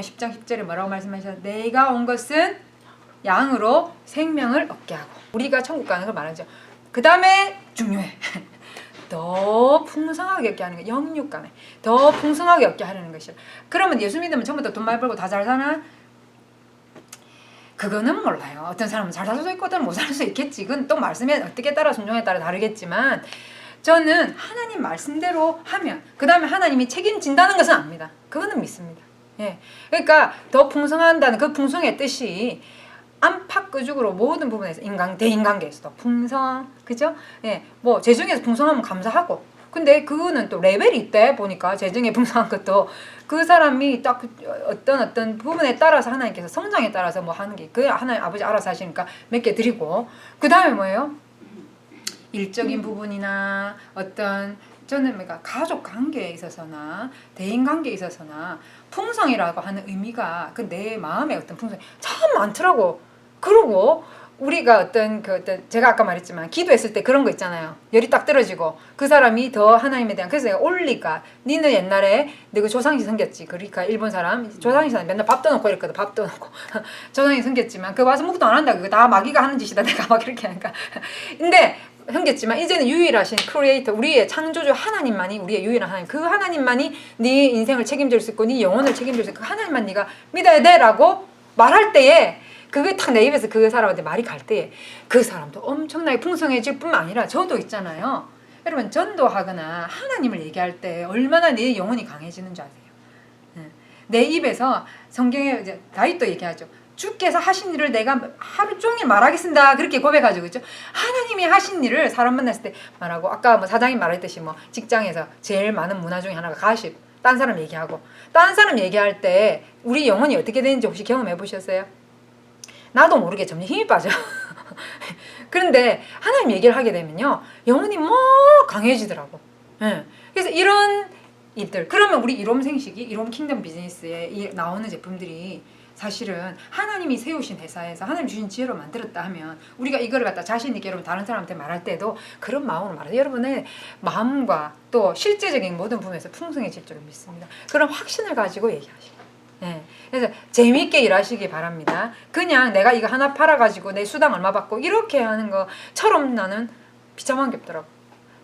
10장 10절에 뭐라고 말씀하셨어요? 내가 온 것은 양으로 생명을 얻게 하고 우리가 천국 가는 걸 말하죠. 그 다음에 중요해. 더 풍성하게 얻게 하는 거 영육간에 더 풍성하게 얻게 하려는 것이야. 그러면 예수 믿으면 다돈 많이 벌고 다 잘 사나? 그거는 몰라요. 어떤 사람은 잘 살 수도 있고 어떤 못 살 수 있겠지. 그건 또 말씀에 어떻게 따라 순종에 따라 다르겠지만 저는 하나님 말씀대로 하면 그 다음에 하나님이 책임진다는 것은 압니다. 그거는 믿습니다. 예, 그러니까 더 풍성한다는 그 풍성의 뜻이 안팎의적으로 모든 부분에서 인간 대인관계에서도 풍성 그죠? 예, 뭐 재정에서 풍성하면 감사하고 근데 그거는 또 레벨이 있대 보니까 재정에 풍성한 것도 그 사람이 딱 어떤 어떤 부분에 따라서 하나님께서 성장에 따라서 뭐 하는 게 그 하나님 아버지 알아서 하시니까 몇 개 드리고 그 다음에 뭐예요? 일적인 부분이나 어떤 저는 뭔가 가족 관계에 있어서나 대인 관계에 있어서나 풍성이라고 하는 의미가 그 내 마음의 어떤 풍성이 참 많더라고. 그리고 우리가 어떤 그 어떤 제가 아까 말했지만 기도했을 때 그런 거 있잖아요. 열이 딱 떨어지고 그 사람이 더 하나님에 대한 그래서 올리가 니는 옛날에 너그 조상이 생겼지. 그러니까 일본 사람 조상이 사람 맨날 밥도 넣고 이랬거든. 밥도 넣고 조상이 생겼지만 그 와서 묵도 안 한다. 그거 다 마귀가 하는 짓이다. 내가 막 이렇게 하니까. 근데 생겼지만 이제는 유일하신 크리에이터 우리의 창조주 하나님만이 우리의 유일한 하나님. 그 하나님만이 네 인생을 책임질 수 있고 네 영혼을 책임질 수 있고 그 하나님만 네가 믿어야 돼라고 말할 때에 그게 딱 내 입에서 그 사람한테 말이 갈 때에 그 사람도 엄청나게 풍성해질 뿐만 아니라 저도 있잖아요. 여러분 전도하거나 하나님을 얘기할 때 얼마나 내 영혼이 강해지는 줄 아세요? 예. 내 입에서 성경에 이제 다윗도 얘기하죠 주께서 하신 일을 내가 하루 종일 말하겠습니다. 그렇게 고백하죠. 그죠? 하나님이 하신 일을 사람 만났을 때 말하고 아까 뭐 사장님 말했듯이 뭐 직장에서 제일 많은 문화 중에 하나가 가십. 딴 사람 얘기하고 딴 사람 얘기할 때 우리 영혼이 어떻게 되는지 혹시 경험해 보셨어요? 나도 모르게 점점 힘이 빠져. 그런데 하나님 얘기를 하게 되면요. 영혼이 뭐 강해지더라고. 예. 그래서 이런 일들. 그러면 우리 이롬 생식이 이롬 킹덤 비즈니스에 이 나오는 제품들이 사실은 하나님이 세우신 회사에서 하나님 주신 지혜로 만들었다 하면 우리가 이거를 갖다 자신 있게 여러분 다른 사람한테 말할 때도 그런 마음으로 말해요. 여러분의 마음과 또 실제적인 모든 부분에서 풍성해질 줄을 믿습니다. 그런 확신을 가지고 얘기하시고. 예. 그래서 재미있게 일하시기 바랍니다. 그냥 내가 이거 하나 팔아가지고 내 수당 얼마 받고 이렇게 하는 것처럼 나는 비참한 게 없더라고.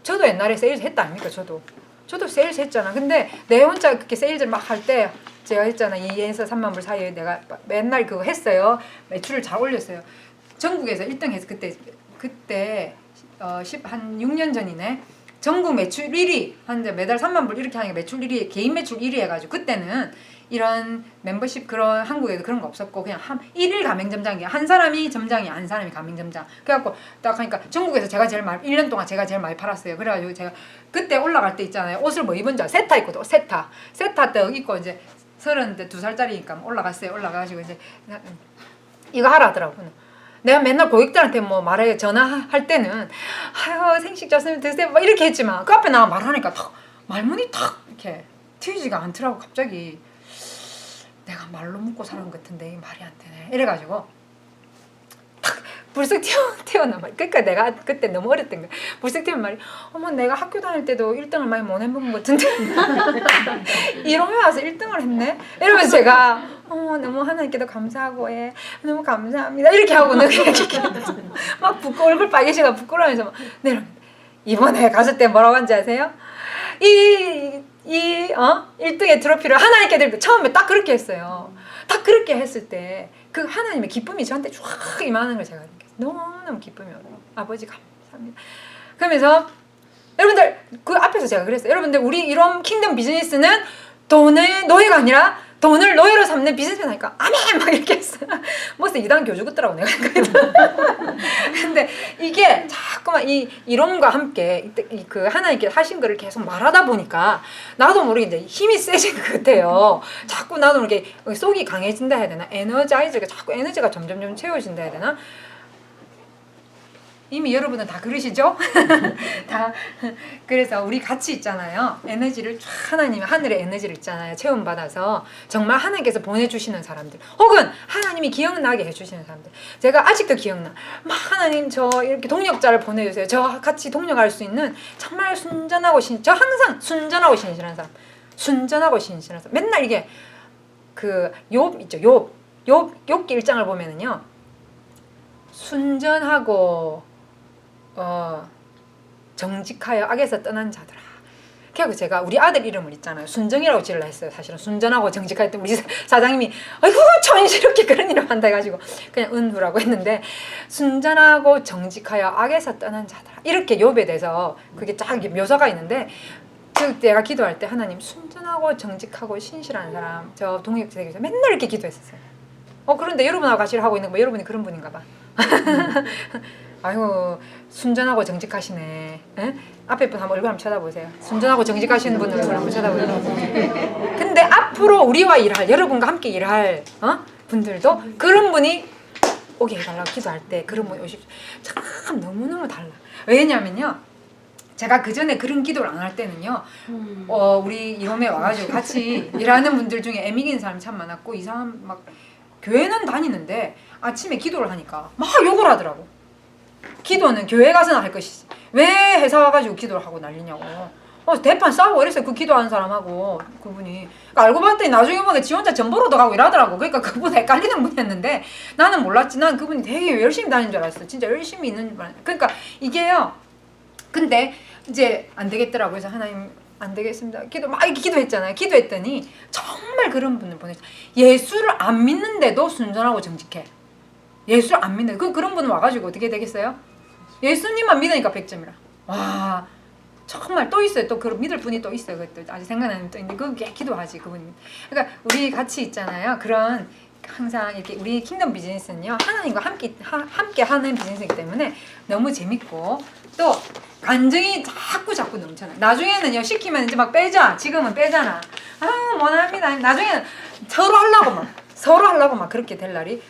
저도 옛날에 세일즈 했다 아닙니까? 저도. 저도 세일즈 했잖아. 근데 내 혼자 그렇게 세일즈 막할 때 제가 했잖아. 2에서 3만 불 사이에 내가 맨날 그거 했어요. 매출을 잘 올렸어요. 전국에서 1등 해서 그때 그때 어, 10, 한 6년 전이네. 전국 매출 1위 한데 매달 3만 불 이렇게 하는 게 매출 1위 개인 매출 1위 해가지고 그때는 이런 멤버십 그런 한국에도 그런 거 없었고 그냥 한 일일 가맹점장이 한 사람이 점장이 한 사람이 가맹점장. 그래갖고 딱 하니까 전국에서 제가 제일 많이 1년 동안 제가 제일 많이 팔았어요. 그래가지고 제가 그때 올라갈 때 있잖아요. 옷을 뭐 입은 줄? 세타 입고 또 세타. 세타 때 입고 이제 서른 두 살짜리니까 올라갔어요. 올라가가지고 이제 이거 하라 하더라고요 내가 맨날 고객들한테 뭐 말해 전화할 때는 아유 생식 좋으면 드세요. 막 이렇게 했지만 그 앞에 나 말하니까 탁 말문이 탁 이렇게 튀지가 않더라고 갑자기. 내가 말로 묻고 사는 것 같은데 이 말이 안 되네. 이래가지고 탁 불쑥 튀어 튀어나 말 그러니까 내가 그때 너무 어렸던 거야. 불쑥 튀어난 말이 어머 내가 학교 다닐 때도 1등을 많이 못 해본 것 같은데. 이러면 와서 1등을 했네? 이러면서 제가 어 너무 하나님께도 감사하고 해 너무 감사합니다 이렇게 하고 내가 이렇게 막 부끄 얼굴 빨개지가 부끄러워서 막 내려 이번에 갔을 때 뭐라고 한지 아세요? 이, 이, 어? 1등의 트로피를 하나님께 드리고 처음에 딱 그렇게 했어요. 딱 그렇게 했을 때 그 하나님의 기쁨이 저한테 쫙 임하는 걸 제가 느꼈어요. 너무너무 기쁨이 오고 아버지 감사합니다. 그러면서 여러분들 그 앞에서 제가 그랬어요. 여러분들 우리 이런 킹덤 비즈니스는 돈의 노예가 아니라 돈을 노예로 삼는 비즈니스 하니까 아멘 막 이렇게 했어요. 무슨 이단 교주 같더라고 내가 근데 이게 자꾸만 이 이론과 함께 이- 이그 하나님께 하신 거를 계속 말하다 보니까 나도 모르게 이제 힘이 세진 것 같아요. 자꾸 나도 모르게 속이 강해진다 해야 되나 에너자이즈가 자꾸 에너지가 점점점 채워진다 해야 되나 이미 여러분은 다 그러시죠? 다 그래서 우리 같이 있잖아요. 에너지를 쫙 하나님 하늘의 에너지를 있잖아요. 체험 받아서 정말 하나님께서 보내주시는 사람들, 혹은 하나님이 기억나게 해주시는 사람들. 제가 아직도 기억나. 막 하나님 저 이렇게 동력자를 보내주세요. 저 같이 동력할 수 있는 정말 순전하고 신, 저 항상 순전하고 신실한 사람, 순전하고 신실한 사람. 맨날 이게 그욥 있죠 욥 욥 욥기 1장을 보면은요 순전하고 어 정직하여 악에서 떠난 자들아. 그래서 제가 우리 아들 이름을 있잖아요. 순정이라고 지으려 했어요. 사실은 순전하고 때 우리 사장님이 아이고 촌스럽게 그런 이름 한다 해가지고 그냥 은후라고 했는데 순전하고 정직하여 악에서 떠난 자들아. 이렇게 욥에 대해서 그게 쫙 묘사가 있는데 그 내가 기도할 때 하나님 순전하고 정직하고 신실한 사람 저 동역세계에서 맨날 이렇게 기도했었어요. 어 그런데 여러분하고 같이 하고 있는 거 여러분이 그런 분인가 봐. 아이고 순전하고 정직하시네. 에? 앞에 분 한번 얼굴 한번 쳐다보세요. 순전하고 정직하시는 분 얼굴 한번 쳐다보세요. 근데 앞으로 우리와 일할 여러분과 함께 일할 어? 분들도 그런 분이 오게 해달라고 기도할 때 그런 분이 오십시오. 참 너무너무 달라. 왜냐면요. 제가 그 전에 그런 기도를 안 할 때는요, 어, 우리 이홈에 와가지고 같이 일하는 분들 중에 애미긴 사람이 참 많았고, 이 사람 막, 교회는 다니는데, 아침에 기도를 하니까 막 욕을 하더라고. 기도는 교회 가서나 할 것이지. 왜 회사 와가지고 기도를 하고 난리냐고. 어, 대판 싸우고 이랬어요. 그 기도하는 사람하고 그분이. 그러니까 알고 봤더니 나중에 보니까 지 혼자 전보로도 가고 이러더라고. 그러니까 그분 헷갈리는 분이었는데 나는 몰랐지. 난 그분이 되게 열심히 다니는 줄 알았어. 진짜 열심히 있는 분. 그러니까 이게요. 근데 이제 안 되겠더라고. 그래서 하나님 안 되겠습니다. 기도 막 이렇게 기도했잖아요. 기도했더니 정말 그런 분을 보냈어. 예수를 안 믿는데도 순전하고 정직해. 예수를 안 믿는 그 그런 분은 와가지고 어떻게 되겠어요? 예수님만 믿으니까 100점이라. 와 정말 또 있어요. 또 그런 믿을 분이 또 있어요. 그것도 아직 생각나는 또 있는데 그게 기도하지 그분이. 그러니까 우리 같이 있잖아요. 그런 항상 이렇게 우리 킹덤 비즈니스는요 하나님과 함께 하, 함께 하는 비즈니스이기 때문에 너무 재밌고 또 간증이 자꾸 자꾸 넘쳐나. 나중에는요 시키면 이제 막 빼자. 지금은 빼잖아. 아 원합니다. 나중에는 서로 하려고 막 서로 하려고 막 그렇게 될 날이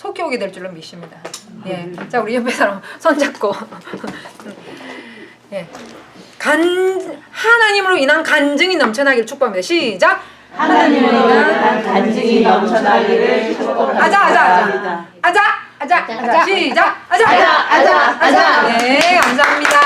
속히 오게 될 줄로 믿습니다. 예. 자, 우리 옆에 사람 손 잡고. 예. 간 하나님으로 인한 간증이 넘쳐나기를 축복합니다. 시작. 하나님으로 인한 간증이 넘쳐나기를 축복합니다. 아자 아자 아자. 아자 아자 아자. 시작. 아자 아자, 아자, 아자. 네, 감사합니다.